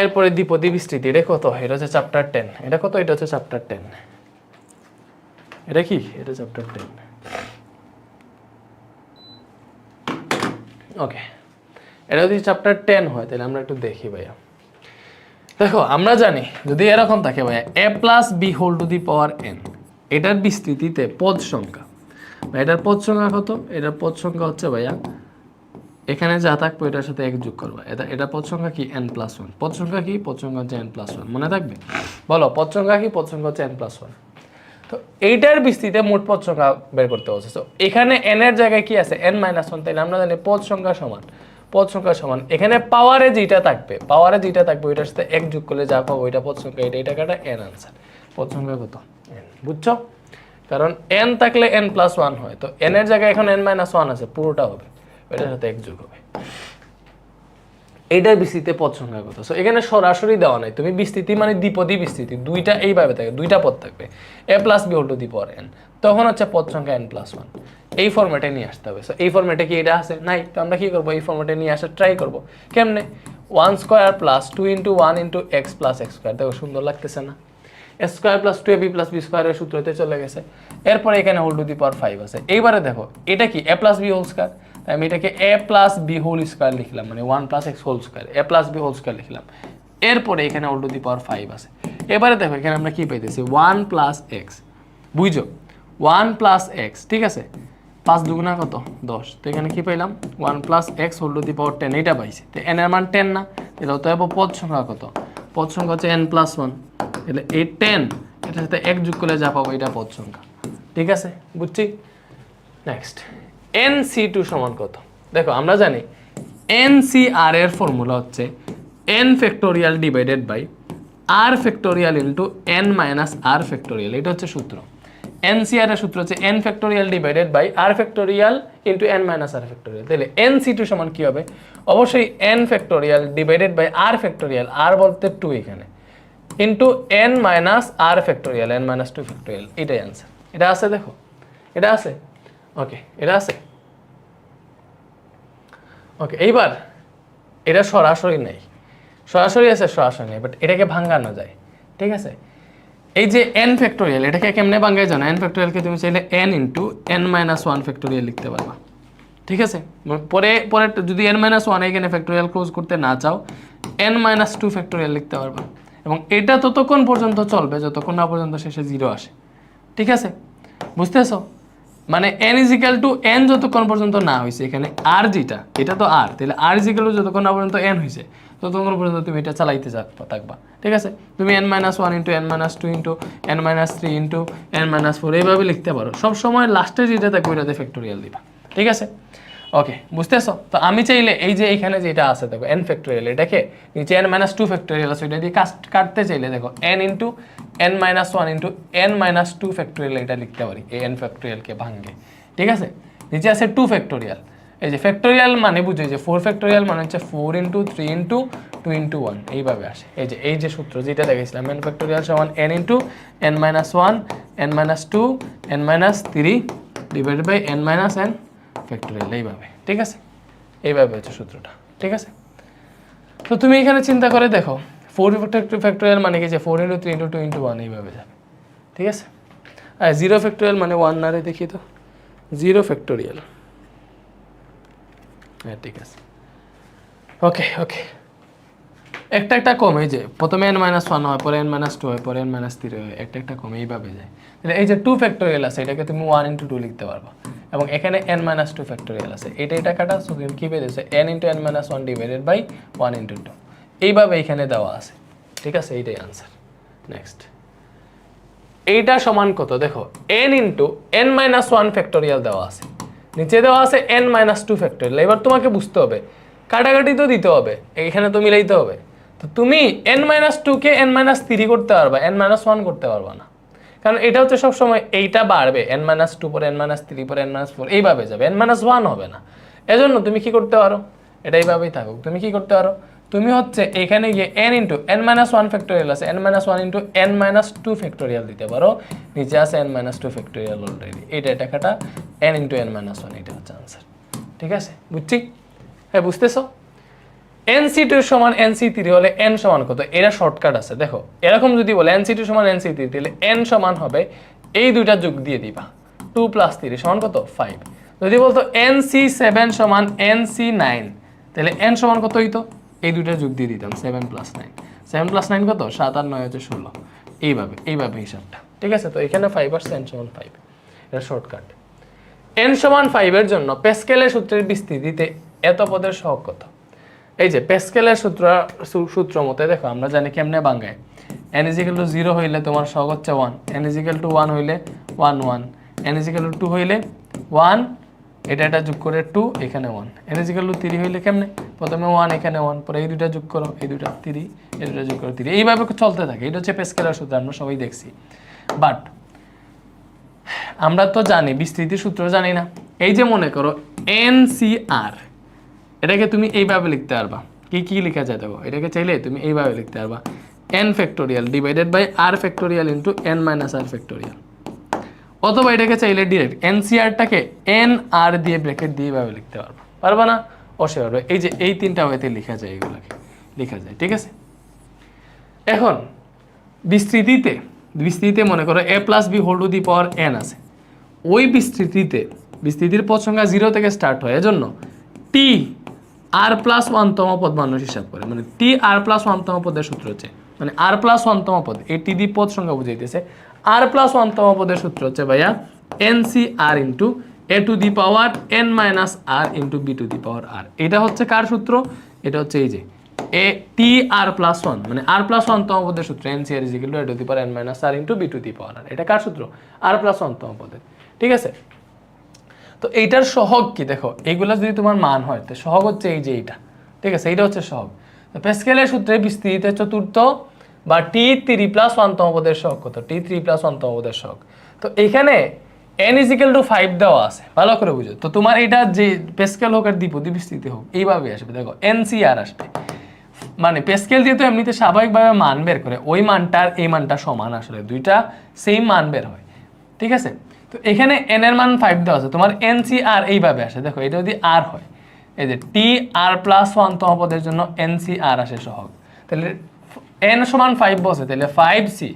এরপরে দ্বিপদী বিস্তৃতি, এটা কত? এটা হচ্ছে চ্যাপ্টার টেন এটা কত? এটা হচ্ছে চ্যাপ্টার টেন এটা কি? এটা চ্যাপ্টার টেন ওকে এটা যদি চ্যাপ্টার টেন হয়, তাহলে আমরা একটু দেখি ভাইয়া। দেখো, আমরা জানি, যদি এরকম থাকে ভাইয়া A plus B whole to the power N এটার বিস্তৃতিতে পদ সংখ্যা। এটার পদ সংখ্যা কত? এটার পদ সংখ্যা হচ্ছে ভাইয়া এখানে যা থাকবে এটার সাথে এক যোগ করবা। এটা এটা পদ সংখ্যা কি? এন প্লাস ওয়ান পদ সংখ্যা কি? পদ সংখ্যা হচ্ছে এন প্লাস ওয়ান মনে থাকবে? বলো, পদ সংখ্যা কি? পদ সংখ্যা হচ্ছে এন প্লাস ওয়ান তো এইটার বিস্তৃতিতে মোট পদ সংখ্যা বের করতে হচ্ছে তো এখানে এন এর জায়গায় কি আছে? এন মাইনাস ওয়ান তাইলে আমরা জানি পদ সংখ্যা সমান। পদ সংখ্যা সমান। এখানে পাওয়ারে যেটা থাকবে পাওয়ারে যেটা থাকবে, ওইটার সাথে এক যোগ করলে যা পাবো, ওইটা পদ সংখ্যা, এটা এটা কাটা এন আনসার পদ সংখ্যা কত? এন বুঝছ? কারণ এন থাকলে এন প্লাস ওয়ান হয়। তো এন এর জায়গায় এখন এন মাইনাস ওয়ান আছে, পুরোটা হবে। ওইটার সাথে এক হবে। এইটার বিস্তৃতিতে পদ সংখ্যা কত? সো এখানে সরাসরি দেওয়া নাই। তুমি বিস্তৃতি মানে দ্বিপদী বিস্তৃতি। দুইটা এইভাবে থাকে, দুইটা পদ থাকবে। A plus B whole to the power N তখন হচ্ছে পদ সংখ্যা এন প্লাস ওয়ান এই ফর্মেটে নিয়ে আসতে হবে। সো এই ফর্মেটে কি এটা আছে? নাই। তো আমরা কি করব? এই ফর্মেটে নিয়ে আসার ট্রাই করব। কেমনে? One square plus two into one into X plus X square দেখো, সুন্দর লাগতেছে না? A square plus two A B plus B স্কোয়ারের সূত্রতে চলে গেছে। এরপরে এখানে whole to the power five আছে। এইবারে দেখো, এটা কি? A plus B whole square তাই আমি এটাকে A plus B whole square লিখলাম মানে one plus X whole square A plus B whole square লিখলাম। এরপরে এখানে টু দি পাওয়ার ফাইভ আছে। এবারে দেখো, এখানে আমরা কি পাইতেছি? ওয়ান প্লাস এক্স বুঝছ? ওয়ান প্লাস এক্স ঠিক আছে? পাঁচ দুগুণা কত? দশ। তো এখানে কি পাইলাম? One plus X whole the power ten এইটা পাইছি। তো এন এর মান টেন না? এটা এবার পদ সংখ্যা কত? পদ সংখ্যা হচ্ছে এন প্লাস ওয়ান তাহলে এই টেন এটার সাথে এক যোগ করলে যা পাবো, এটা পদ সংখ্যা। ঠিক আছে? বুঝছি? নেক্সট এন টু সমান কত? দেখো, আমরা জানি এন সি আর এর ফর্মুলা হচ্ছে N factorial divided by R factorial into N minus R factorial এটা হচ্ছে সূত্র। এন এর সূত্র হচ্ছে N factorial divided by R factorial into N minus R factorial তাহলে এন সি টু সমান কী হবে? অবশ্যই N factorial divided by R factorial R বলতে টু এখানে। Into N minus R factorial N minus two factorial এটাই answer এটা আছে দেখো? এটা আছে? ওকে এটা আছে? ওকে এইবার এটা সরাসরি নেই। সরাসরি আছে, সরাসরি নেই বাট এটাকে ভাঙানো যায়। ঠিক আছে? এই যে এন ফ্যাক্টোরিয়াল এটাকে কেমনে ভাঙায় জানো? এন ফ্যাক্টোরিয়ালকে তুমি চাইলে N into N minus one factorial লিখতে পারবা। ঠিক আছে? পরে পরে যদি এন মাইনাস ওয়ান এখানে ফ্যাক্টোরিয়াল ক্লোজ করতে না চাও এন মাইনাস টু ফ্যাক্টোরিয়াল লিখতে পারবা। এবং এটা ততক্ষণ পর্যন্ত চলবে, যতক্ষণ না পর্যন্ত শেষে জিরো আসে। ঠিক আছে? বুঝতেছো? মানে এন ইজিক্যাল টু এন যতক্ষণ পর্যন্ত না হয়েছে এখানে আর যেটা, এটা তো আর তাহলে আর ইজিক্যাল টু যতক্ষণ না পর্যন্ত এন হয়েছে ততক্ষণ পর্যন্ত তুমি এটা চালাইতে থাকবা- ঠিক আছে? তুমি N minus one into N minus two into N minus three into N minus four এইভাবে লিখতে পারো, সবসময় লাস্টে যেটা থাকবে ওইটাতে ফ্যাক্টোরিয়াল দিবা, ঠিক আছে? ওকে বুঝতেছো? তো আমি চাইলে এই যে এখানে যেটা আছে, দেখো এন ফ্যাক্টোরিয়াল এটাকে নিচে এন মাইনাস টু ফ্যাক্টোরিয়াল আছে ওইটা দিয়ে কাট, কাটতে চাইলে, দেখো N into N minus one into N minus two factorial এটা লিখতে পারি, এই এন ফ্যাক্টোরিয়ালকে ভাঙ্গে ঠিক আছে? নিচে আছে টু ফ্যাক্টোরিয়াল এই যে ফ্যাক্টোরিয়াল মানে বুঝে যে ফোর ফ্যাক্টোরিয়াল মানে হচ্ছে four into three into two into one এইভাবে আসে, এই যে এই যে সূত্র যেটা দেখেছিলাম এন ফ্যাক্টোরিয়াল সমান N into N minus one N minus two N minus three divided by N minus N factorial এইভাবে, ঠিক আছে? এইভাবে হচ্ছে সূত্রটা, ঠিক আছে? তো তুমি এখানে চিন্তা করে দেখো ফোর ফ্যাক্টোরিয়াল মানে কি যে four into three into two into one এইভাবে যাবে, ঠিক আছে? আর জিরো ফ্যাক্টোরিয়াল মানে ওয়ান না রে দেখি তো জিরো ফ্যাক্টোরিয়াল হ্যাঁ ঠিক আছে। ওকে ওকে একটা একটা কমে যে প্রথমে এন মাইনাস ওয়ান হয়, পরে এন মাইনাস টু হয়, পরে এন মাইনাস থ্রি হয়, একটা একটা কমে এইভাবে যায়। তাহলে এই যে টু ফ্যাক্টোরিয়াল আছে, এটাকে তুমি ওয়ান ইন্টু টু লিখতে পারবা। এবং এখানে এন মাইনাস টু ফ্যাক্টোরিয়াল আছে। এটা এটা কাটা সো কি পেয়েছে N into N minus one divided by one into two এইভাবে এইখানে দেওয়া আছে। ঠিক আছে? এইটাই আনসার নেক্সট এইটা সমান কত? দেখো N into N minus one factorial দেওয়া আছে। নিচে দেওয়া আছে এন মাইনাস টু ফ্যাক্টোরিয়াল এবার তোমাকে বুঝতে হবে। কাটাকাটি তো দিতে হবে। এখানে তো মিলাইতে হবে। তো তুমি এন মাইনাস টুকে এন মাইনাস থ্রি করতে পারবা এন মাইনাস ওয়ান করতে পারবা না কারণ এটা হচ্ছে সবসময় এইটা বাড়বে এন মাইনাস টু পরে এন মাইনাস থ্রি পরে এন মাইনাস ফোর এইভাবে যাবে এন মাইনাস ওয়ান হবে না এজন্য তুমি কি করতে পারো এটা এইভাবেই থাকুক তুমি কি করতে পারো তুমি হচ্ছে এখানে গিয়ে N into N minus one factorial আছে N minus one into N minus two factorial দিতে পারো নিচে আছে N minus two factorial already এইটা এটা কাটা N into N minus one এটা হচ্ছে আনসার ঠিক আছে বুঝছি হ্যাঁ বুঝতেছো এন সি টু সমান এন সি থ্রি হলে এন সমান কত? এরা শর্টকাট আছে, দেখো। এরকম যদি বলে এন সি টু সমান এন সি থ্রি তাহলে এন সমান হবে এই দুইটা যোগ দিয়ে দিবা। টু প্লাস থ্রি সমান কত? ফাইভ যদি বলতো এন সি সেভেন সমান এন সি নাইন তাহলে এন সমান কত হইতো? এই দুইটা যোগ দিয়ে দিতাম seven plus nine seven plus nine কত? সাত আর নয় হচ্ছে ষোলো। এইভাবে এইভাবে হিসাবটা। ঠিক আছে? তো এখানে ফাইভ আর এন সমান ফাইভ এটা শর্টকাট এন সমান ফাইভের জন্য পেস্কেলের সূত্রের বিস্তৃতিতে এত পদের সহগ কত? এই যে পেস্কেলের সূত্র সূত্র মতে দেখো, আমরা জানি কেমনে বাঙ্গায়। এন ইজিক্যাল টু জিরো হইলে তোমার সহগ হচ্ছে one N equal to one হইলে one one N equal to two two one এটা এটা যোগ করে টু এখানে one N equal to three হইলে কেমনে? প্রথমে ওয়ান এখানে ওয়ান পরে এই দুটা যোগ করো, এই দুটা থ্রি এই দুটা যোগ করো থ্রি এইভাবে চলতে থাকে, এটা হচ্ছে পেস্কেলের সূত্র, আমরা সবাই দেখছি। বাট আমরা তো জানি, বিস্তৃতি সূত্র জানি না। এই যে মনে করো এন সি আর এটাকে তুমি এইভাবে লিখতে পারবা। কি কি লেখা যায় দেখো, এটাকে চাইলে তুমি এইভাবে লিখতে পারবা। N factorial divided by R factorial into N minus R factorial অথবা এটাকে চাইলে ডিরেক্ট এনসিআরটাকে এন আর দিয়ে ব্র্যাকেট দিয়ে এইভাবে লিখতে পারবা। পারবা না? অবশ্যই পারবে। এই যে এই তিনটা ওয়েতে লেখা যায় এগুলোকে। লেখা যায়, ঠিক আছে? এখন, বিস্তৃতিতে বিস্তৃতিতে মনে করো A plus B whole to the power N আছে। ওই বিস্তৃতিতে, বিস্তৃতির সংখ্যা জিরো থেকে স্টার্ট হয়। এজন্য টি আর প্লাস ওয়ানতম পদ মানুষ হিসাব করে। মানে টি আর প্লাস ওয়ানতম পদের সূত্র হচ্ছে। মানে আর প্লাস ওয়ানতম পদ, এই টি দি পদ সংখ্যা বুঝাইতেছে। আর প্লাস ওয়ানতম পদের সূত্র হচ্ছে ভাইয়া N C R into A to the power N minus R into B to the power R এটা হচ্ছে কার সূত্র? এটা হচ্ছে এই যে এ টি আর প্লাস ওয়ান মানে আর প্লাস ওয়ান তম পদের সূত্র N C R equal to A to the power N minus R into B to the power R এটা কার সূত্র? আর প্লাস ওয়ান তম পদের। ঠিক আছে? তো এইটার সহগ কি? দেখো, এইগুলা যদি তোমার মান হয়, তো সহগ হচ্ছে এই যে এইটা। ঠিক আছে? এইটা হচ্ছে সহগ। তো প্যাসকেলের সূত্রে বিস্তৃত চতুর্থ বা টি থ্রি প্লাস ওয়ানতম পদের সহগ কত? টি থ্রি প্লাস ওয়ানতম পদের সহগ। তো এখানে এন ইজিক্যাল টু ফাইভ দেওয়া আছে। ভালো করে বুঝো। তো তোমার এটা যে পেস্কেল হোক আর দ্বিপদী বিস্তৃতি হোক এইভাবে আসবে। দেখো এন সি আর আসবে। মানে পেস্কেল যেহেতু এমনিতে স্বাভাবিকভাবে মান বের করে, ওই মানটার এই মানটা সমান আসলে। দুইটা সেম মান বের হয়। ঠিক আছে? তো এখানে এন এর মান ফাইভ দেওয়া আছে। তোমার এন সি আর এইভাবে আসে। দেখো, এটা যদি আর হয়, এই যে টি আর প্লাস ওয়ান তম জন্য এন সি আর আসে সহগ। তাহলে এন সমান ফাইভ বসে, তাহলে ফাইভ সি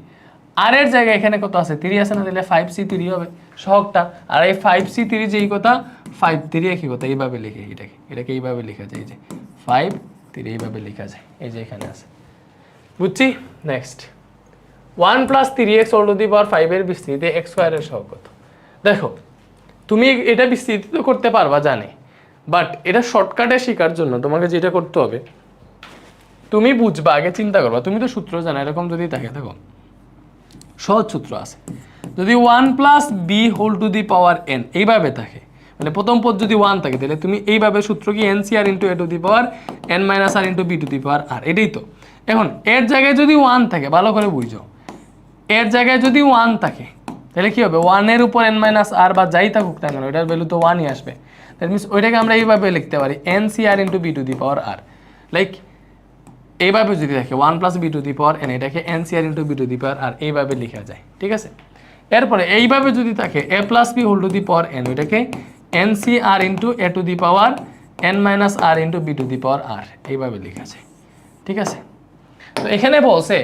আর এর জায়গায় এখানে কত আছে? থ্রি আছে না, তাহলে ফাইভ সি থ্রি হবে। সহগটা। আর এই ফাইভ সি থ্রি যেই কথা ফাইভ থ্রি একই কথা, এইভাবে লিখে, এটাকে এটাকে এইভাবে লেখা যায়, এই যে ফাইভ থ্রি এইভাবে লেখা যায়, এই যে এখানে আছে। বুঝছি? Next one plus three X to the power ফাইভের বিস্তৃতি এক্স স্কোয়ারের কত? দেখো, তুমি এটা বিস্তৃত করতে পারবা জানি বাট এটা শর্টকাটে শেখার জন্য তোমাকে যেটা করতে হবে, তুমি বুঝবা, আগে চিন্তা করবা, তুমি তো সূত্র জানো, এরকম যদি থাকে, দেখো, সহজ সূত্র আছে। যদি one plus B whole to the power N এইভাবে থাকে মানে প্রথম পদ যদি ওয়ান থাকে, তাহলে তুমি এইভাবে সূত্র কি N C R into A to the power N minus R into B to the power R এটাই তো। এখন, এর জায়গায় যদি ওয়ান থাকে, ভালো করে বুঝো, এর জায়গায় যদি ওয়ান থাকে তাহলে কি হবে? ওয়ানের উপর এন মাইনাস আর বা যাই থাকুক না কেন, এটার ভ্যালু তো ওয়ানই আসবে। দ্যাট মিনস ওইটাকে আমরা এইভাবে লিখতে পারি N C R into B to the power R like এইভাবে যদি থাকে one plus B to the power N এটাকে N C R into B to the power R এইভাবে লেখা যায়, ঠিক আছে? এরপরে এইভাবে যদি থাকে A plus B whole to the power N ওইটাকে N C R into A to the power N minus R into B to the power R এইভাবে লেখা যায়, ঠিক আছে? তো এখানে বলছে,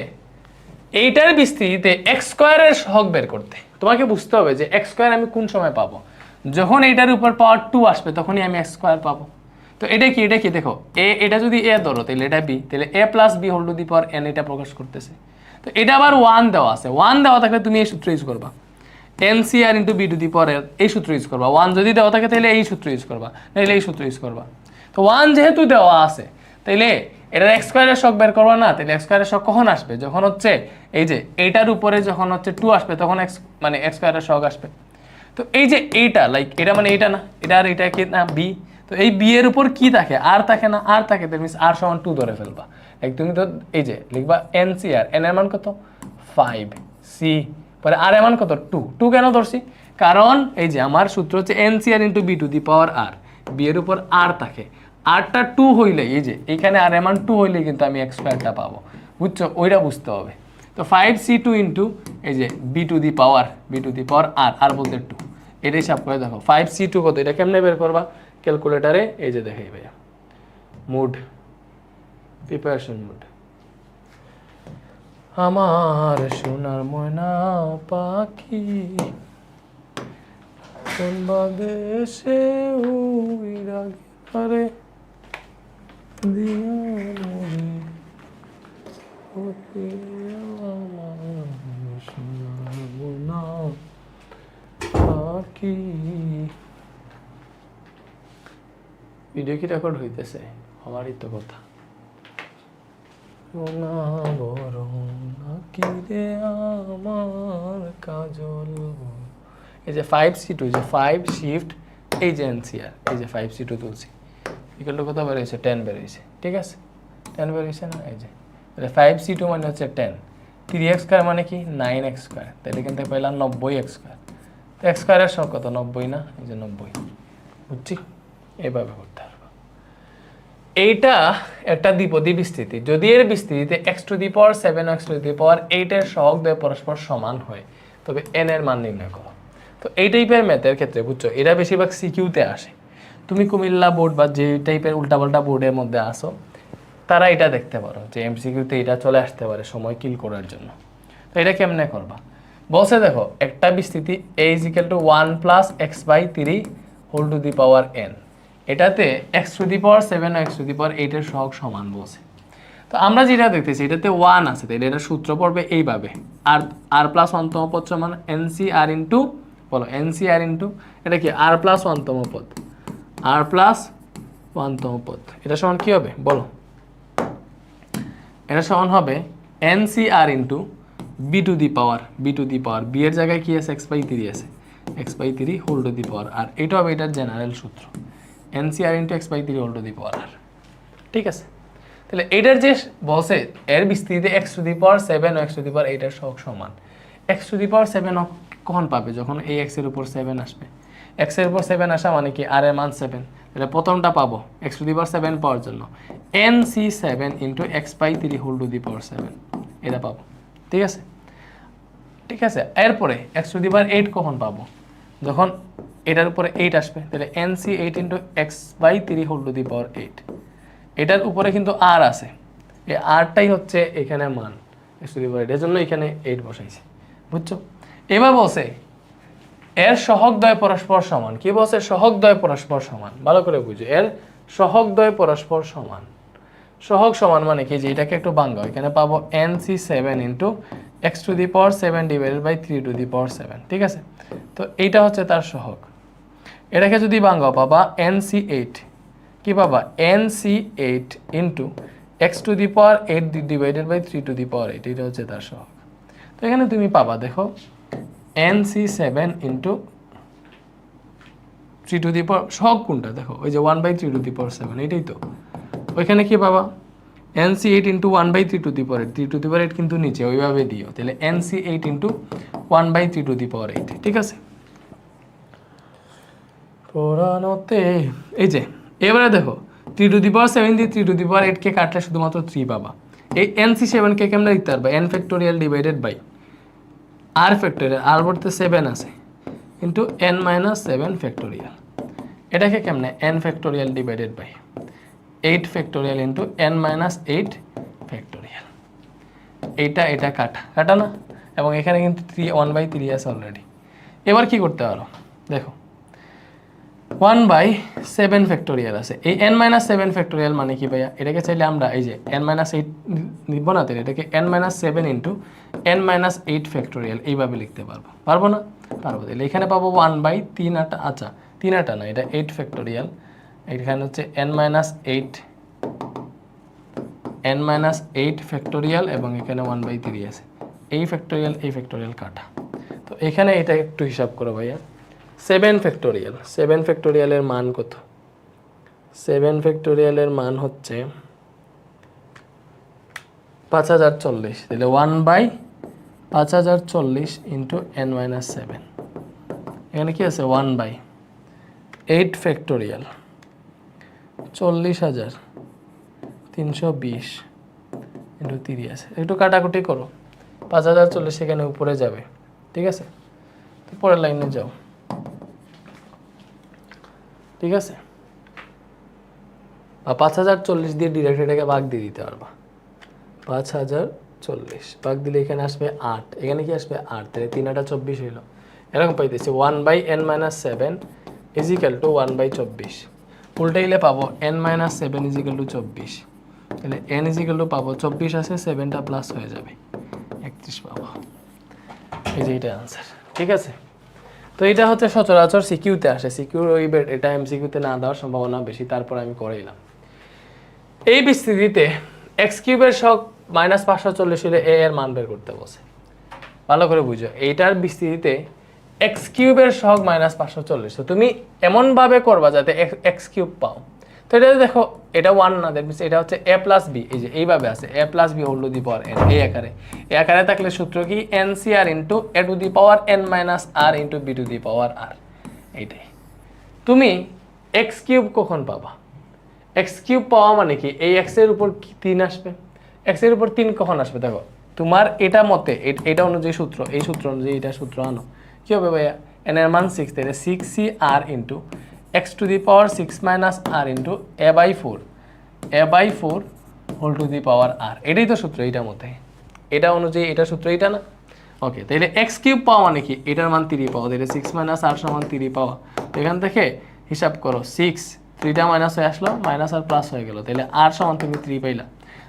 এইটার বিস্তৃতিতে এক্স স্কোয়ারের সহগ বের করতে। তোমাকে বুঝতে হবে যে এক্স স্কোয়ার আমি কোন সময় পাবো। যখন এইটার উপর পাওয়ার টু আসবে, তখনই আমি এক্স স্কোয়ার পাবো। তো এটা কি এটা কি? দেখো, এ, এটা যদি এ ধরো, তাহলে এটা বি তাহলে A plus B whole to the power N এটা প্রকাশ করতেছে। তো এটা আবার ওয়ান দেওয়া আছে। ওয়ান দেওয়া থাকলে তুমি এই সূত্র ইউজ করবা। N C R into B to the power এই সূত্র ইউজ করবা। ওয়ান যদি দেওয়া থাকে, তাহলে এই সূত্র ইউজ করবা। নাহলে এই সূত্র ইউজ করবা। তো ওয়ান যেহেতু দেওয়া আছে তাইলে এটার এক্স স্কোয়ারের শখ বের করবা না, তাহলে এক্স স্কোয়ারের শখ কখন আসবে? যখন হচ্ছে এই যে এইটার উপরে যখন হচ্ছে টু আসবে, তখন এক্স মানে এক্স স্কোয়ারের শখ আসবে। তো এই যে এইটা লাইক এটা মানে এইটা না, এটা আর এটা কি না বি তো এই বি এর উপর কি থাকে? আর থাকে না আর থাকে দ্যাট মিনস আর সমান টু ধরে ফেলবা। লাইক তুমি তো এই যে লিখবা এন সি আর এন এর মান কত? ফাইভ সি পরে আর এর মান কত? টু টু কেন ধরছি? কারণ এই যে আমার সূত্র হচ্ছে N C R into B to the power R B এর উপর আর থাকে। আরটা টু হইলে, এই যে এখানে আর এমান টু হইলে কিন্তু আমি এক্স স্কোয়ারটা পাবো। বুঝছ? ওইটা বুঝতে হবে। তো ফাইভ সি টু ইন্টু এই যে B to the power B to the power R R বলতে টু এটা হিসাব করে দেখো। ফাইভ সি টু কত? এটা কেমনে বের করবা? ক্যালকুলেটারে এই যে দেখাই ভাইয়া। মুড প্রিপারেশন মুড আমার সোনার ময়না পাখি কোন বাদেশে উইরা গেলে দিয়া মরে ওকে আমার সোনার ময়না পাখি ভিডিও কি রেকর্ড হইতেছে? আমারই তো কথা। সোনা বড় আমার কাজল। এই যে ফাইভ সি টু যে ফাইভ শিফট এই যে এনসিআর এই যে ফাইভ সি টু তুলছি। ইকুয়াল টু কত বেরোয়েছে? টেন বেরোয়েছে। ঠিক আছে? টেন বেরোয়েছে না? এই যে। তাহলে ফাইভ সি টু মানে হচ্ছে টেন থ্রি এক্স স্কোয়ার মানে কি? নাইন এক্স স্কোয়ার তাহলে এখান থেকে পেলাম নব্বই এক্স স্কোয়ার তো এক্স স্কোয়ারের সব কত নব্বই না? এই যে নব্বই। বুঝছি? এভাবে করতে পারব এইটা একটা দ্বিপদী বিস্তৃতি। যদি এর বিস্তৃতিতে X to the power seven X to the power এইটের সহগ দ্বয় পরস্পর সমান হয়, তবে এন এর মান নির্ণয় করো। তো এই টাইপের ম্যাথের ক্ষেত্রে বুঝছ, এরা বেশিরভাগ সিকিউতে আসে। তুমি কুমিল্লা বোর্ড বা যে টাইপের উল্টাপাল্টা বোর্ডের মধ্যে আসো তারা এটা দেখতে পারো যে এমসিকিউতে এটা চলে আসতে পারে সময় কিল করার জন্য। তো এটা কেমনে করবা? বলছে দেখো, একটা বিস্তৃতি A is equal to one plus X by three whole to the power N এটাতে X to the power seven X to the power এইটের সহগ সমান বলছে। তো আমরা যেটা দেখতেছি, এটাতে ওয়ান আছে তাহলে এটা সূত্র পড়বে এইভাবে। আর আর প্লাস ওয়ানতম পদ সমান এনসি আর ইন্টু বলো এনসি আর ইন্টু এটা কি আর প্লাস ওয়ানতম পদ? আর প্লাস ওয়ানতম পদ এটা সমান কি হবে? বলো। এটা সমান হবে N C R into B to the power B to the power B এর জায়গায় কি আছে? এক্স বাই থ্রি আছে। X by three whole to the power R এটা হবে এটার জেনারেল সূত্র। N C R into X by three whole to the power R. ঠিক আছে? তাহলে এটার যে বলছে, এর বিস্তৃতিতে X to the power seven O x to the power এইটার সব সমান। X to the power seven কখন পাবে? যখন এই এক্সের উপর সেভেন আসবে। এক্সের উপর সেভেন আসা মানে কি? আর এর মান সেভেন তাহলে প্রথমটা পাবো X to the power seven power জন্য। N C seven into X by three whole to the power seven এটা পাবো। ঠিক আছে? ঠিক আছে? এরপরে X to the power eight কখন পাবো? যখন এটার উপরে এইট আসবে, তাহলে N C eight into X by three whole to the power eight এটার উপরে কিন্তু আর আছে। এই আরটাই হচ্ছে এখানে মান। এক্স টু দি পাওয়ার এর জন্য এখানে এইট বসাইছে। বুঝছ? এবার বলছে এর সহগদ্বয় পরস্পর সমান। কি বলছে? সহগদ্বয় পরস্পর সমান। ভালো করে বুঝো। এর সহগদ্বয় পরস্পর সমান। সহগ সমান মানে কি? যে এটাকে একটু বাঙ্গা। এখানে পাবো N C seven into X to the power seven divided by three to the power seven ঠিক আছে? তো এইটা হচ্ছে তার সহগ। এটাকে যদি বাঙ্গাও পাবা এন সি এইট কি পাবা? N C eight into X to the power eight divided by three to the power eight এটা হচ্ছে তার সহগ। তো এখানে তুমি পাবা, দেখো N C seven into three to the power সহগ কোনটা? দেখো, ওই যে one by three to the power seven এটাই তো। ওইখানে কি পাবা? N C eight into one by three to the power eight three to the power eight কিন্তু নিচে, ওইভাবে দিও। তাহলে N C eight into one by three to the power eight ঠিক আছে? পুরানোতে, এই যে, এবারে দেখো three to the power seven দিয়ে থ্রি টু দি পাওয়ার এইটকে কাটলে শুধুমাত্র থ্রি পাবা। এই এন সি সেভেনকে কেমন লিখতে পারবা? N factorial divided by R factorial R বলতে সেভেন আছে into N minus seven factorial এটাকে কেমনে? N factorial divided by eight factorial into N minus eight factorial এইটা, এটা কাটা কাটা না? এবং এখানে কিন্তু থ্রি ওয়ান বাই থ্রি আছে অলরেডি এবার কি করতে পারো? দেখো ওয়ান বাই সেভেন ফ্যাক্টোরিয়াল আছে। এই এন মাইনাস সেভেন ফ্যাক্টোরিয়াল মানে কি ভাইয়া? এটাকে চাইলে আমরা এই যে এন মাইনাস এইট নিব না তাহলে এটাকে N minus seven into N minus eight factorial এইভাবে লিখতে পারব। পারব না? পারব। তাহলে এখানে পাবো ওয়ান বাই তিন আটা আচ্ছা তিন আটা না, এটা এইট ফ্যাক্টোরিয়াল। এখানে হচ্ছে N minus eight N minus eight factorial এবং এখানে ওয়ান বাই থ্রি আছে। এই ফ্যাক্টোরিয়াল এই ফ্যাক্টোরিয়াল কাটা। তো এখানে এটা একটু হিসাব করো ভাইয়া। সেভেন ফ্যাক্টোরিয়াল সেভেন ফ্যাক্টোরিয়ালের মান কত? সেভেন ফ্যাক্টোরিয়ালের মান হচ্ছে পাঁচ হাজার চল্লিশ। তাহলে ওয়ান বাই পাঁচ হাজার চল্লিশ ইন্টু এন মাইনাস সেভেন এখানে কি আছে? ওয়ান বাই এইট ফ্যাক্টোরিয়াল চল্লিশ হাজার। তিনশো বিশ। ইন্টু তিরিশ। একটু কাটাকুটি করো। পাঁচ হাজার চল্লিশ সেখানে উপরে যাবে। ঠিক আছে? পরের লাইনে যাও। ঠিক আছে? বা পাঁচ হাজার চল্লিশ দিয়ে ডিরেক্ট এটাকে ভাগ দিয়ে দিতে পারবা। পাঁচ হাজার চল্লিশ, বাঘ দিলে এখানে আসবে আট, এখানে কি আসবে আট? তাহলে তিন আটা চব্বিশ হইল। এরকম পাইতেছি one by N minus seven equal to one by চব্বিশ। উল্টাইলে পাবো N minus seven equal to চব্বিশ। তাহলে এন ইজিক্যাল টু পাবো, চব্বিশ আছে সেভেনটা প্লাস হয়ে যাবে। একত্রিশ পাবো। এই যে এটা আনসার ঠিক আছে? তো এটা হচ্ছে সচরাচর সিকিউতে আসে। সিকিউর ওই এটা এমসিকিউতে না দেওয়ার সম্ভাবনা বেশি, তারপর আমি করাইলাম এই বিস্তৃতিতে এক্স কিউবের শখ মাইনাস পাঁচশো চল্লিশ হলে এ এর মান বের করতে বসে। ভালো করে বুঝো, এইটার বিস্তৃতিতে এক্স কিউবের শখ মাইনাস পাঁচশো চল্লিশ। তো তুমি এমনভাবে করবা যাতে এক্স কিউব পাও। তো এটা দেখো, এটা ওয়ান না দ্যাট মিনস এটা হচ্ছে এ প্লাস বি এই যে এইভাবে আছে A plus B whole the power N এই আকারে। এই আকারে থাকলে সূত্র কি? N C R into A to the power N minus R into B to the power R এইটাই। তুমি এক্স কিউব কখন পাবা? এক্স কিউব পাওয়া মানে কি? এই এক্সের উপর তিন আসবে? এক্সের উপর তিন কখন আসবে? দেখো, তোমার এটা মতে, এ- এটা অনুযায়ী সূত্র, এই সূত্র অনুযায়ী এটা সূত্র আনো। কি হবে ভাইয়া? এন এর মান সিক্স তাহলে six C R into X to the power six minus R into A by four A by four whole to the power R এটাই তো সূত্র এইটার মধ্যে। এটা অনুযায়ী এটা সূত্র এটা না? ওকে তাহলে এক্স কিউব পাওয়া মানে কি? এটার মান তিরি পাওয়া। তাহলে সিক্স মাইনাস আর সমান তিরি পাওয়া। এখান থেকে হিসাব করো সিক্স থ্রিটা মাইনাস হয়ে আসলো মাইনাস আর প্লাস হয়ে গেল। তাহলে আর সমান তুমি থ্রি পাইলা।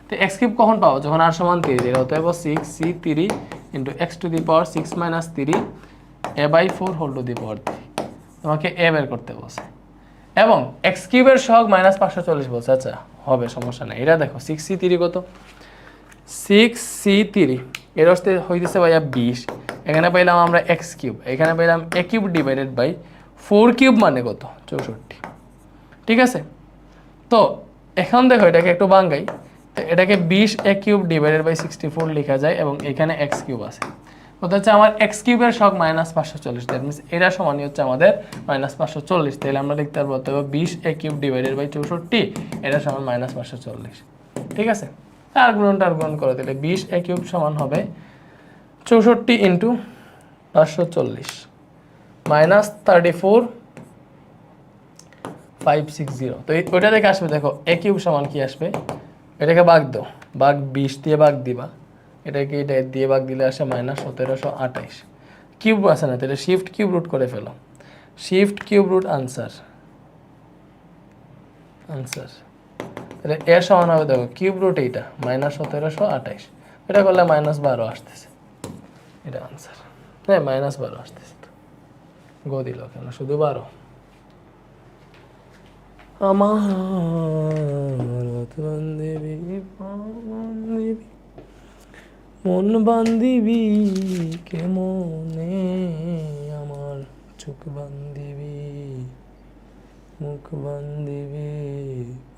তো এক্স কিউব কখন পাবো? যখন আর সমান তিরি তাহলে অতএব six C three into X to the power six minus three A by four whole to the power three তোমাকে এ বের করতে বসে এবং এক্স কিউবের সহগ মাইনাস পাঁচশো চল্লিশ বলছে। আচ্ছা হবে, সমস্যা নেই। এটা দেখো সিক্স সি তিরি কত? Six C three. এর হচ্ছে হইতেছে ভাইয়া বিশ। এখানে পাইলাম আমরা এক্স কিউব। এখানে পাইলাম A cube divided by four cube মানে কত? চৌষট্টি। ঠিক আছে? তো এখন দেখো, এটাকে একটু বাঙ্গাই। তো এটাকে বিশ A cube divided by sixty four লেখা যায় এবং এখানে এক্স কিউব আছে। কথা হচ্ছে আমার এক্স কিউবের শখ মাইনাস পাঁচশো চল্লিশ দ্যাট মিনস এটা সমানই হচ্ছে আমাদের মাইনাস পাঁচশো চল্লিশ, তাহলে আমরা লিখতে পারব তবে বিশ এ কিউব ডিভাইডেড বাই চৌষট্টি, এটা সমান মাইনাস পাঁচশো চল্লিশ। ঠিক আছে? আর গুণন টার গুণন করে দিলে বিশ এ কিউব সমান হবে চৌষট্টি ইন্টু পাঁচশো চল্লিশ minus thirty four five six zero তো ওইটা থেকে আসবে, দেখো এ কিউব সমান কি আসবে? এটাকে বাগ দাও, বাগ বিশ দিয়ে বাগ দিবা। এটাকে এটা দিয়ে বাগ দিলে আসে মাইনাস সতেরোশো আঠাইশ? কিউব আছে না? তাহলে শিফট কিউব রুট করে ফেলো। Shift cube root answer answer তাহলে এর সমান হবে দেখো কিউব রুট এইটা মাইনাস সতেরোশো আঠাইশ। এটা করলে মাইনাস বারো আসতেছে। এটা আনসার হ্যাঁ মাইনাস বারো আসতেছে তো। গো দিল কেন? শুধু বারো। আমার বান্দিবি বান্দিবি মন বান্দিবি কেমনে আমার চোখ বান্দিবি মুখ বান্দিবি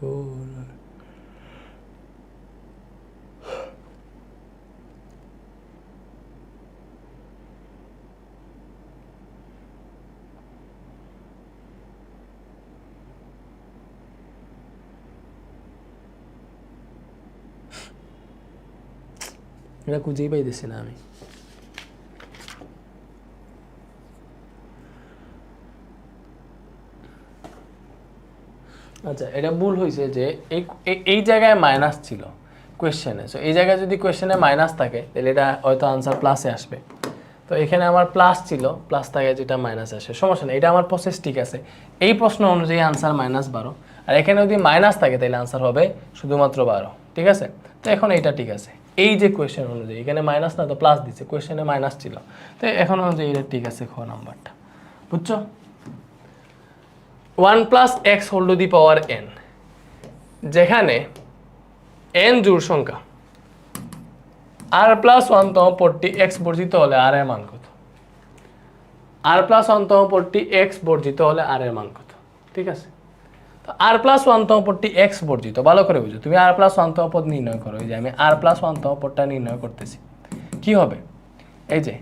ওর এটা খুঁজেই পাইতেছি না আমি। আচ্ছা এটা ভুল হয়েছে যে এই এই- জায়গায় মাইনাস ছিল কোয়েশ্চেনে সো এই জায়গায় যদি কোয়েশ্চেনে মাইনাস থাকে, তাহলে এটা হয়তো আনসার প্লাসে আসবে। তো এখানে আমার প্লাস ছিল প্লাস থাকে যেটা মাইনাস আসে। সমস্যা নেই, এটা আমার প্রসেস ঠিক আছে। এই প্রশ্ন অনুযায়ী আনসার মাইনাস বারো। আর এখানে যদি মাইনাস থাকে, তাহলে আনসার হবে শুধুমাত্র বারো। ঠিক আছে? তো এখন এটা ঠিক আছে। এই যে কোয়েশ্চেন অনুযায়ী, এখানে মাইনাস না তো প্লাস দিচ্ছে কোয়েশ্চেনে মাইনাস ছিল। তো এখন অনুযায়ী এটা ঠিক আছে, খ নাম্বারটা। বুঝছ? One plus X whole to the power N যেখানে এন জোর সংখ্যা। আর প্লাস ওয়ানতম পদটি এক্স বর্জিত হলে আর এর মান কত? আর প্লাস ওয়ানতম পদটি এক্স বর্জিত হলে আর এর মান কত? ঠিক আছে? আর প্লাস ওয়ানতম পদটি এক্স বর্জিত, ভালো করে বুঝো। তুমি আর প্লাস ওয়ানতম পদ নির্ণয় করো, এই যে আমি আর প্লাস ওয়ানতম পদটা নির্ণয় করতেছি। কি হবে? এই যে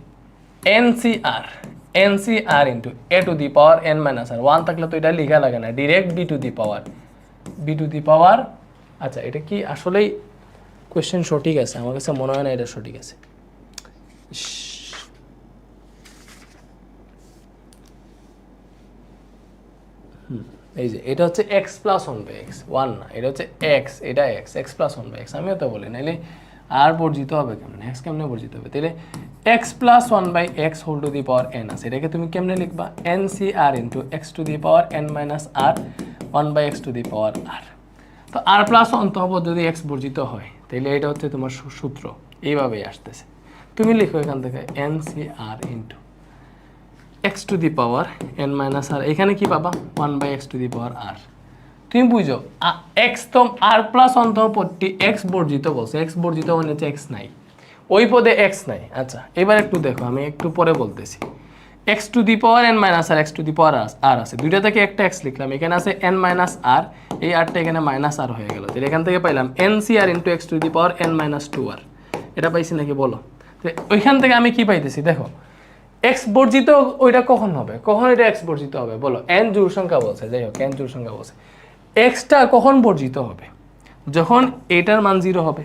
NCR NCR into A to the power N minus R one থাকলে তো এটা লেখা লাগে না direct B to the power B to the power আচ্ছা এটা কি আসলেই কোয়েশ্চেন সঠিক আছে? আমার কাছে মনে হয় না এটা সঠিক আছে। এই যে, এটা হচ্ছে X plus one by X one না, এটা হচ্ছে এক্স এটা X X plus one by X আমিও তো বলি নাহলে আর বর্জিত হবে কেমন এক্স কেমনে বর্জিত হবে? তাহলে X plus one by X whole to the power N আছে, এটাকে তুমি কেমনে লিখবা? N C R into X to the power N minus R one by X to the power R তো আর প্লাস অন্তঃপদ যদি এক্স বর্জিত হয় তাহলে এটা হচ্ছে তোমার সূত্র, এইভাবেই আসতেছে। তুমি লিখো এখান থেকে N C R into X to the power N minus R এখানে কি পাবা? One by X to the power R তুমি বুঝো এক্স তো আর প্লাস অন্তঃপদটি এক্স বর্জিত বলছে। এক্স বর্জিত মানে হচ্ছে এক্স নাই। ওই পদে এক্স নাই। আচ্ছা এবার একটু দেখো, আমি একটু পরে বলতেছি। X to the power N minus R X to the power R আছে। দুইটা থেকে একটা এক্স লিখলাম। এখানে আছে এন মাইনাস আর এই আরটা এখানে মাইনাস আর হয়ে গেল। তাহলে এখান থেকে পাইলাম N C R into X to the power N minus two R এটা পাইছি নাকি বলো? তো, ওইখান থেকে আমি কি পাইতেছি? দেখো এক্স বর্জিত ওইটা কখন হবে? কখন এটা এক্স বর্জিত হবে? বলো। এন জোড় সংখ্যা বলছে, যাই হোক এন জোড় সংখ্যা বলছে। এক্সটা কখন বর্জিত হবে? যখন এটার মান জিরো হবে।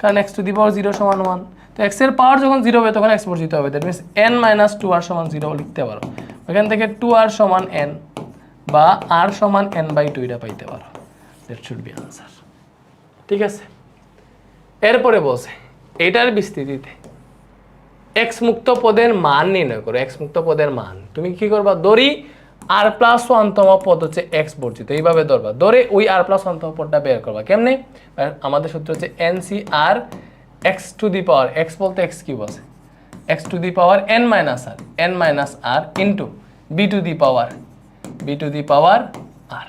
কারণ X to the power zero সমান ওয়ান তো এক্সের পাওয়ার যখন জিরো হবে, তখন এক্স বর্জিত হবে। That means N minus two R সমান জিরো লিখতে পারো। ওখান থেকে টু আর সমান এন বা আর সমান এন বাই টু এটা পাইতে পারো। দ্যাট শুড বি আনসার ঠিক আছে? এরপরে বলছে, এটার বিস্তৃতিতে এক্স মুক্ত পদের মান নির্ণয় করো এক্স মুক্ত পদের মান। তুমি কি করবা? দড়ি আর প্লাস ওয়ানতম পদ হচ্ছে এক্স বর্জিত, এইভাবে ধরবা। ধরে ওই আর প্লাস ওয়ানতম পদটা বের করবা, কেমনে? আমাদের সূত্র হচ্ছে N C R X to the power X বলতে এক্স কিউব আছে। X to the power N minus R N minus R into B to the power B to the power R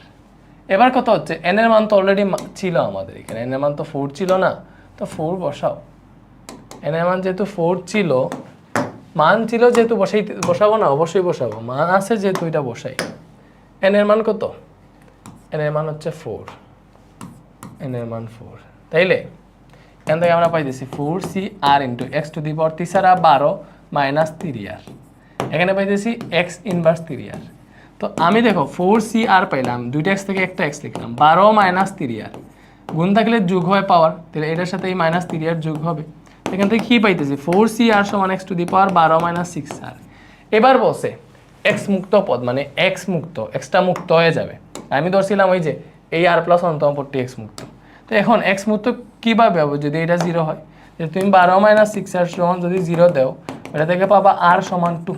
এবার কথা হচ্ছে এন এর মান তো already ছিল আমাদের এখানে এন এর মান তো ফোর ছিল না। তো ফোর বসাও। এন এর মান যেহেতু ফোর ছিল, মান ছিল যেহেতু বসাই বসাবো না, অবশ্যই বসাবো। মান আছে যেহেতু এটা বসাই। এন এর মান কত? এন এর মান হচ্ছে ফোর এন এর মান ফোর তাইলে, এখান থেকে আমরা পাইতেছি four C R into X to the power Thisara বারো মাইনাস তিরি আর এখানে পাইতেছি এক্স ইনভার্স তিরি আর তো আমি দেখো ফোর সি আর পাইলাম, দুইটা এক্স থেকে একটা এক্স লিখলাম, বারো মাইনাস তিরি আর গুণ থাকলে যোগ হয় পাওয়ার তাহলে এটার সাথে এই মাইনাস তিরি আর যোগ হবে। এখান থেকে কি পাইতেছি? ফোর সি আর সমান এক্স টু দি পাওয়ার বারো মাইনাস সিক্স আর এবার বসে এক্স মুক্ত পদ মানে এক্স মুক্ত এক্সটা মুক্ত হয়ে যাবে। আমি ধরছিলাম ওই যে এই আর প্লাস অন্তম পদটি এক্স মুক্ত। তো এখন এক্স মুক্ত কীভাবে হবে যদি এটা জিরো হয়? যে তুমি বারো মাইনাস সিক্স আর সমান যদি জিরো দেও, এটা থেকে পাবা আর সমান টু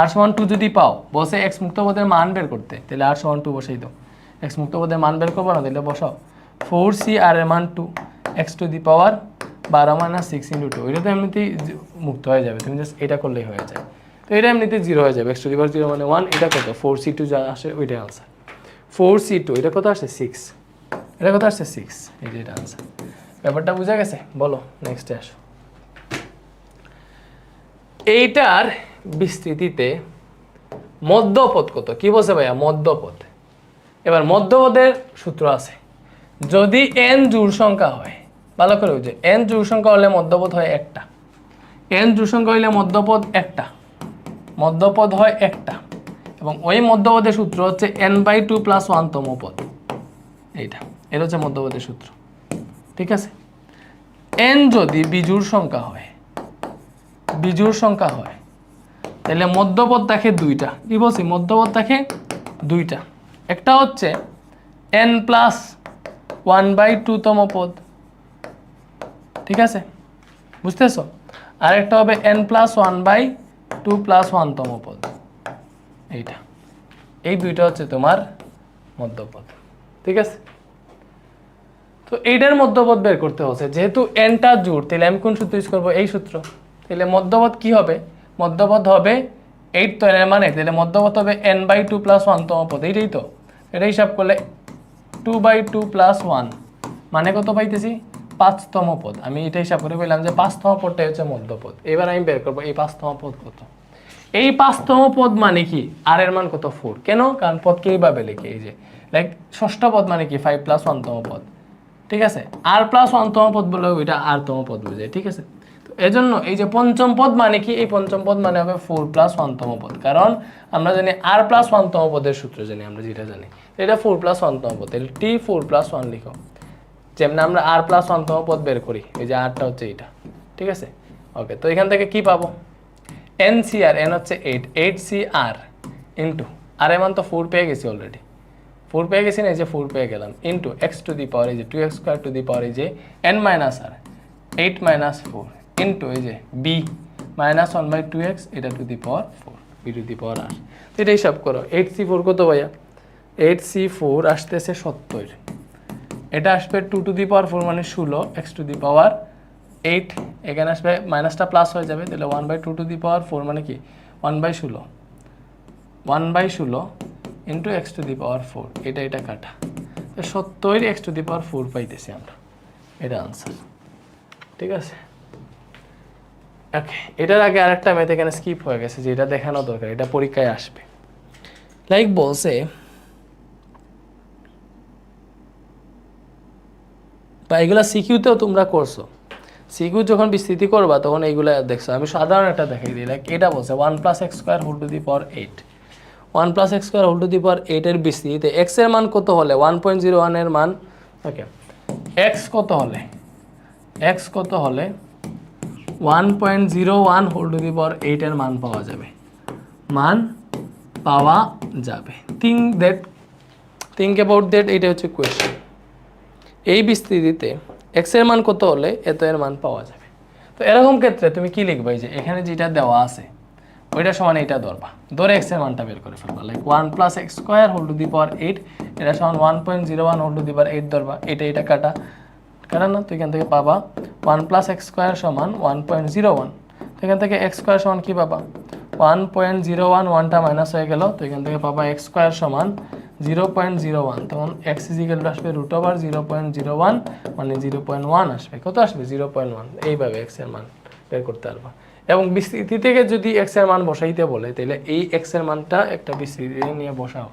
আর সমান টু যদি পাও বসে এক্স মুক্ত পদের মান বের করতে, তাহলে আর সমান টু বসেই দাও। এক্স মুক্ত পদের মান বের করব না, তাহলে বসাও। ফোর সি আর এর মান two X to the power বারো মাইনাস সিক্স ইন্টু টু এটা তো এমনিতেই মুক্ত হয়ে যাবে, তুমি জাস্ট এটা করলেই হয়ে যায়। তো এটা এমনিতে জিরো হয়ে যাবে এক্স টু জিরো মানে ওয়ান এটা কত? ফোর সি টু যা আসে ওইটাই আনসার ফোর সি টু এটা কত আসছে সিক্স এটা কত আসছে সিক্স এই যে এটা আনসার ব্যাপারটা বোঝা গেছে? বলো নেক্সটে আসো। এইটার বিস্তৃতিতে মধ্যপদ কত? কি বলছে ভাইয়া? মধ্যপদ এবার মধ্যপদের সূত্র আছে। যদি এন জোড় সংখ্যা হয় ভালো করে বুঝে। এন সংখ্যা হলে মধ্যপদ হয় একটা। এন সংখ্যা হলে মধ্যপদ একটা। মধ্যপদ হয় একটা। এবং ওই মধ্যপদের সূত্র হচ্ছে এন বাই টু প্লাস ওয়ানতম পদ। এইটা। এটা হচ্ছে মধ্যপদের সূত্র। ঠিক আছে? এন যদি বিজুর সংখ্যা হয় বিজুর সংখ্যা হয়, তাহলে মধ্যপদ থাকে দুইটা। কি বলছি? মধ্যপদ থাকে দুইটা। একটা হচ্ছে এন প্লাস ওয়ান বাই টুতম পদ। ঠিক আছে? বুঝতেছো? আর একটা হবে N plus one by two plus ওয়ানতম পদ। এইটা। এই দুইটা হচ্ছে তোমার মধ্যপদ। ঠিক আছে? তো এইটার মধ্যপদ বের করতে হচ্ছে। যেহেতু এনটা জোর তাহলে আমি কোন সূত্র ইউজ করব? এই সূত্র। তাহলে মধ্যপদ কি হবে? মধ্যপদ হবে এইট তো এর মানে তাহলে মধ্যপদ হবে N by two plus one তম পদ। এইটাই তো। এটা হিসাব করলে two by two plus one মানে কত পাইতেছি? পাঁচতম পদ। আমি এটা হিসাব করে বললাম যে পাঁচতম পদটাই হচ্ছে মধ্যপদ। এবার আমি বের করব, এই পাঁচতম পদ কত? এই পাঁচতম পদ মানে কি? আর এর মান কত? ফোর কেন? কারণ পদকে এইভাবে লিখে, এই যে লাইক ষষ্ঠ পদ মানে কি? ফাইভ প্লাস ওয়ানতম পদ। ঠিক আছে? আর প্লাস ওয়ানতম পদ বলে ওইটা আরতম পদ বোঝায়, ঠিক আছে? তো এজন্য এই যে পঞ্চম পদ মানে কি? এই পঞ্চম পদ মানে হবে ফোর প্লাস ওয়ানতম পদ। কারণ আমরা জানি আর প্লাস ওয়ানতম পদের সূত্র জানি, আমরা যেটা জানি। এটা ফোর প্লাস ওয়ানতম পদ। তাহলে টি ফোর প্লাস ওয়ান লিখো। যেমন আমরা আর প্লাস ওয়ানতম পদ বের করি, এই যে আরটা হচ্ছে এইটা, ঠিক আছে? ওকে তো এখান থেকে কি পাবো? এন সি আর এন হচ্ছে eight eight C R into R এর মান তো ফোর পেয়ে গেছি অলরেডি ফোর পেয়ে গেছি না, এই যে ফোর পেয়ে গেলাম into X to the power এই যে two X square to the power এই যে N minus R eight minus four into এই যে B minus one by two X এটা to the power four B to the power R তো এটা হিসাব করো এইট সি ফোর কত ভাইয়া? এইট সি ফোর আসতেছে সত্তর। এটা আসবে two to the power four মানে ষোলো X to the power eight এখানে আসবে মাইনাসটা প্লাস হয়ে যাবে, তাহলে one by two to the power four মানে কি? ওয়ান বাই ষোলো। ওয়ান বাই ষোলো into X to the power four এটা এটা কাটা। তো সত্তর X to the power four পাইতেছি আমরা। এটা আনসার ঠিক আছে? ওকে এটার আগে আরেকটা ম্যাথ এখানে স্কিপ হয়ে গেছে যে এটা দেখানো দরকার, এটা পরীক্ষায় আসবে। লাইক বলছে বা এগুলা সিকিউতেও তোমরা করছ। সিকিউ যখন বিস্তৃতি করবা, তখন এইগুলা দেখছ। আমি সাধারণ একটা দেখাই দিই লাইক এটা বলছে one plus X square whole to the power eight one plus X square whole to the power এইটের বিস্তৃতিতে এক্সের মান কত হলে? ওয়ান পয়েন্ট জিরো ওয়ানের মান ওকে এক্স কত হলে? এক্স কত হলে? One point zero one whole to the power এইটের মান পাওয়া যাবে। মান পাওয়া যাবে। Think that think about that এইটা হচ্ছে কোয়েশ্চেন এই বিস্তৃতিতে এক্সের মান কত হলে এত এর মান পাওয়া যাবে? তো এরকম ক্ষেত্রে তুমি কি লিখবে? যে এখানে যেটা দেওয়া আছে, ওইটা সমান এইটা ধরবা। ধরে এক্সের মানটা বের করে ফেলবা। Like one plus X square whole to the power eight এটা সমান one point zero one whole to the power eight ধরবা। এটা এটা কাটা। কাটা না? তো এখান থেকে পাবা। ওয়ান প্লাস এক্স স্কোয়ার সমান ওয়ান পয়েন্ট জিরো ওয়ান তো এখান থেকে এক্স স্কোয়ার সমান কি পাবা? ওয়ান পয়েন্ট জিরো ওয়ান ওয়ানটা মাইনাস হয়ে গেল। তো এখান থেকে পাবা এক্স স্কোয়ার সমান জিরো পয়েন্ট জিরো ওয়ান। তখন এক্স ইজিক্যাল আসবে root over zero point zero one মানে জিরো পয়েন্ট ওয়ান আসবে। কত আসবে? Zero point one. এইভাবে এক্সের মান বের করতে পারবা। এবং বিস্তৃতি থেকে যদি এক্সের মান বসাইতে বলে, তাহলে এই এক্সের মানটা একটা বিস্তৃতি নিয়ে বসাও।